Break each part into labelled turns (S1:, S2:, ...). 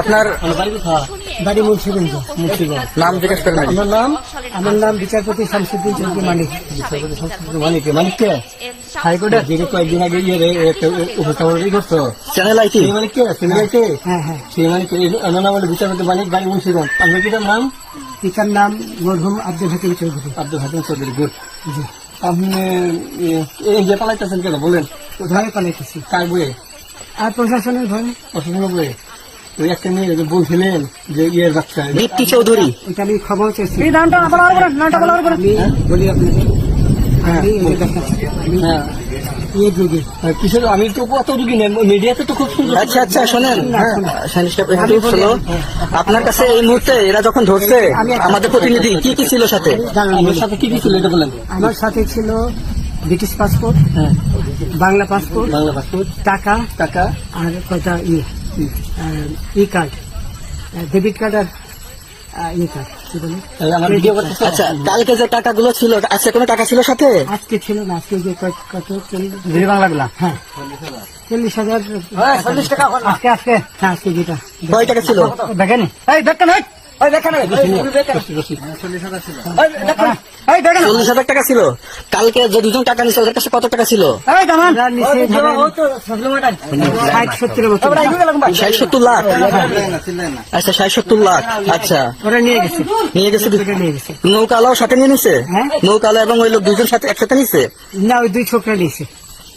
S1: আপনার
S2: বাড়ি মুন্সিগঞ্জ। মুন্সিগঞ্জ
S1: নাম জিজ্ঞেস করেন।
S2: আমার নাম আমার নাম বিচারপতি শামসুদ্দিন চৌধুরী মানিক। মানিক মানিককে হাইকোর্টে। যে কয়েকদিন আগে ইয়ে উপস্থাপন করছ
S1: চ্যানেল আইটি?
S2: হ্যাঁ হ্যাঁ। সেই মানিক আমার নাম হলো বিচারপতি মানিক বাড়ি মুন্সিগঞ্জ। আপনার কি নাম? পিতার নাম মরহুম আব্দুল হাকিম চৌধুরী। আব্দুল হাকিম চৌধুরী গুড জি। আপনি এই যে পালাইতেছেন কেন? বলেন। ভয়ে পালাইতেছি। কার বইয়ে আর প্রশাসনের ভয়ে প্রশাসনের বইয়ে ওই একটা মেয়ে বলছিলেন যে ইয়ের বাচ্চা
S1: দীপ্তি চৌধুরী।
S2: এটা আমি এই নামটা নামটা বলি আপনাকে আমি
S1: হ্যাঁ।
S2: ইয়ে
S1: কিসের আমি তো কত রুগী নেন মিডিয়াতে তো খুব সুন্দর। আচ্ছা আচ্ছা শোনেন। একটু শোনো। আপনার কাছে এই মুহূর্তে এরা যখন ধরছে আমাদের প্রতিনিধি কি কি ছিল সাথে? সাথে কি কি ছিল এটা বলেন।
S2: আমার সাথে ছিল ব্রিটিশ পাসপোর্ট
S1: হ্যাঁ।
S2: Bangla passport
S1: Bangla passport.
S2: টাকা
S1: টাকা।
S2: আর কটা E E card debit card আর ই কার্ড।
S1: আচ্ছা কালকে যে টাকাগুলো ছিল আজকে কোনো টাকা ছিল সাথে?
S2: আজকে ছিল না আজকে যে কত? চল্লিশ
S1: বাংলাগুলা?
S2: হ্যাঁ। চল্লিশ হাজার।
S1: চল্লিশ টাকা
S2: আজকে আজকে। হ্যাঁ আজকে যেটা
S1: কয় টাকা ছিল?
S2: দেখেন। এই দেখেন এই এই দেখেন। এই, এই দেখেন
S1: চল্লিশ হাজার টাকা ছিল। কালকে যে দুজন টাকা নিছে ওদের কাছে কত টাকা ছিল?
S2: এই দামান নিচে ধরেন। ষাট সত্তরের মতো
S1: ষাট সত্তর লাখ। আচ্ছা ষাট সত্তর লাখ। আচ্ছা।
S2: নিয়ে গেছে।
S1: নিয়ে গেছে
S2: ওটা নিয়ে গেছে।
S1: নৌকালাও সাথে নিয়ে নিছে?
S2: হ্যাঁ।
S1: নৌকালা এবং ওই লোক দুজন সাথে একসাথে নিছে?
S2: না ওই দুই ছোকরা নিয়েছে।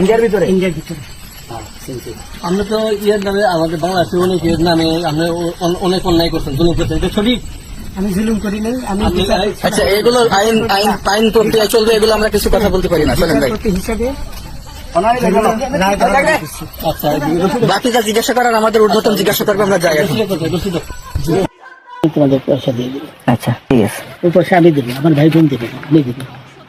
S3: ইন্ডিয়ার ভিতরে?
S2: ইন্ডিয়ার ভিতরে।
S1: আমরা তো ইয়ের নামে আমাদের বাংলাদেশের অনেক ইয়ের নামে আমরা অনেক অন্যায় করছেন জুলুম করছেন এটা সঠিক
S2: আমি জুলুম করি নাই আমি
S1: আচ্ছা এগুলো আইন আইন আইন প্রক্রিয়া চলবে এগুলো আমরা কিছু কথা বলতে পারি না শোনেন ভাই।
S2: হিসাবে।
S1: আচ্ছা বাকি যা জিজ্ঞাসা করার আমাদের ঊর্ধ্বতন জিজ্ঞাসা করব আমরা যাই
S2: তোমাদের পয়সা দিয়ে দেবে।
S4: আচ্ছা ঠিক আছে।
S2: ওই পয়সা আমি দেবো আমার ভাই বোন দেবে আমি দেবো।